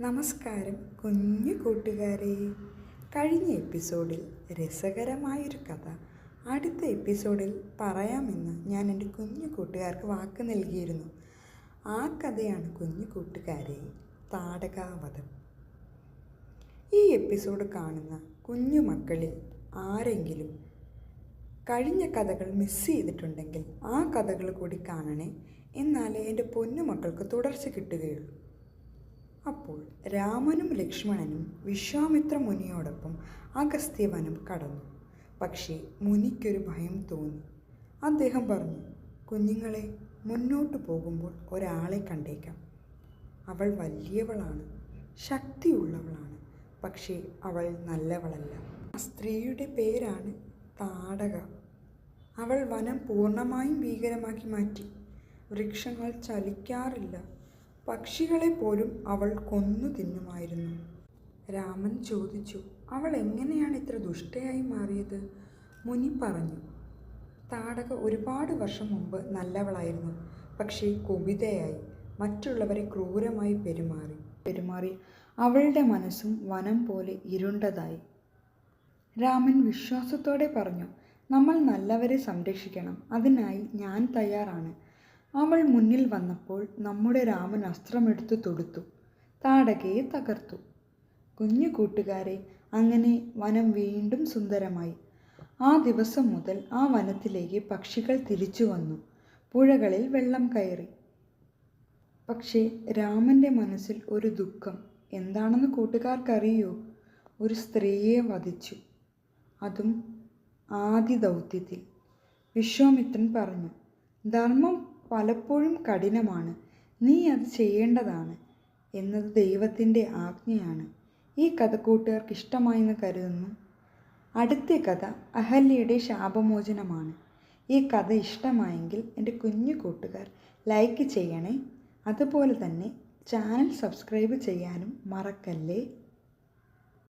നമസ്കാരം കുഞ്ഞു കൂട്ടുകാരെ. കഴിഞ്ഞ എപ്പിസോഡിൽ രസകരമായൊരു കഥ. അടുത്ത എപ്പിസോഡിൽ പറയാമെന്ന് ഞാൻ എന്റെ കുഞ്ഞു കൂട്ടുകാർക്ക് വാക്ക് നൽകിയിരുന്നു. ആ കഥയാണ് കുഞ്ഞു കൂട്ടുകാരെ താടകാവധം. ഈ എപ്പിസോഡ് കാണുന്ന കുഞ്ഞു മക്കളിൽ ആരെങ്കിലും കഴിഞ്ഞ കഥകൾ മിസ് ചെയ്തിട്ടുണ്ടെങ്കിൽ ആ കഥകൾ കൂടി കാണണേ. എന്നാലേ എന്റെ പൊന്നു മക്കൾക്ക് തുടർച്ച കിട്ടുകയുള്ളൂ. അപ്പോൾ രാമനും ലക്ഷ്മണനും വിശ്വാമിത്ര മുനിയോടൊപ്പം അഗസ്ത്യവനം കടന്നു. പക്ഷേ മുനിക്കൊരു ഭയം തോന്നി. അദ്ദേഹം പറഞ്ഞു കുഞ്ഞുങ്ങളെ മുന്നോട്ട് പോകുമ്പോൾ ഒരാളെ കണ്ടേക്കാം. അവൾ വലിയവളാണ് ശക്തിയുള്ളവളാണ് പക്ഷേ അവൾ നല്ലവളല്ല. ആ സ്ത്രീയുടെ പേരാണ് താടക. അവൾ വനം പൂർണമായും ഭീകരമാക്കി മാറ്റി. വൃക്ഷങ്ങൾ ചലിക്കാറില്ല. പക്ഷികളെ പോലും അവൾ കൊന്നു തിന്നുമായിരുന്നു. രാമൻ ചോദിച്ചു അവൾ എങ്ങനെയാണ് ഇത്ര ദുഷ്ടയായി മാറിയത്? മുനി പറഞ്ഞു താടക ഒരുപാട് വർഷം മുമ്പ് നല്ലവളായിരുന്നു പക്ഷേ കുപിതയായി മറ്റുള്ളവരെ ക്രൂരമായി പെരുമാറി പെരുമാറി. അവളുടെ മനസ്സും വനം പോലെ ഇരുണ്ടതായി. രാമൻ വിശ്വാസത്തോടെ പറഞ്ഞു നമ്മൾ നല്ലവരെ സംരക്ഷിക്കണം അതിനായി ഞാൻ തയ്യാറാണ്. അവൾ മുന്നിൽ വന്നപ്പോൾ നമ്മുടെ രാമൻ അസ്ത്രമെടുത്ത് തൊടുത്തു. താടകയെ തകർത്തു. കുഞ്ഞു കൂട്ടുകാരെ അങ്ങനെ വനം വീണ്ടും സുന്ദരമായി. ആ ദിവസം മുതൽ ആ വനത്തിലേക്ക് പക്ഷികൾ തിരിച്ചു വന്നു. പുഴകളിൽ വെള്ളം കയറി. പക്ഷേ രാമന്റെ മനസ്സിൽ ഒരു ദുഃഖം. എന്താണെന്ന് കൂട്ടുകാർക്കറിയോ? ഒരു സ്ത്രീയെ വധിച്ചു. അതും ആദ്യ ദൗത്യത്തിൽ വിശ്വാമിത്രൻ പറഞ്ഞു ധർമ്മം പലപ്പോഴും കഠിനമാണ്. നീ അത് ചെയ്യേണ്ടതാണ് എന്നത് ദൈവത്തിന്റെ ആജ്ഞയാണ്. ഈ കഥ കൂട്ടുകാർക്ക് ഇഷ്ടമായെന്ന് കരുതുന്നു. അടുത്ത കഥ അഹല്യയുടെ ശാപമോചനമാണ്. ഈ കഥ ഇഷ്ടമായെങ്കിൽ എന്റെ കുഞ്ഞു കൂട്ടുകാർ ലൈക്ക് ചെയ്യണേ. അതുപോലെ തന്നെ ചാനൽ സബ്സ്ക്രൈബ് ചെയ്യാനും മറക്കല്ലേ?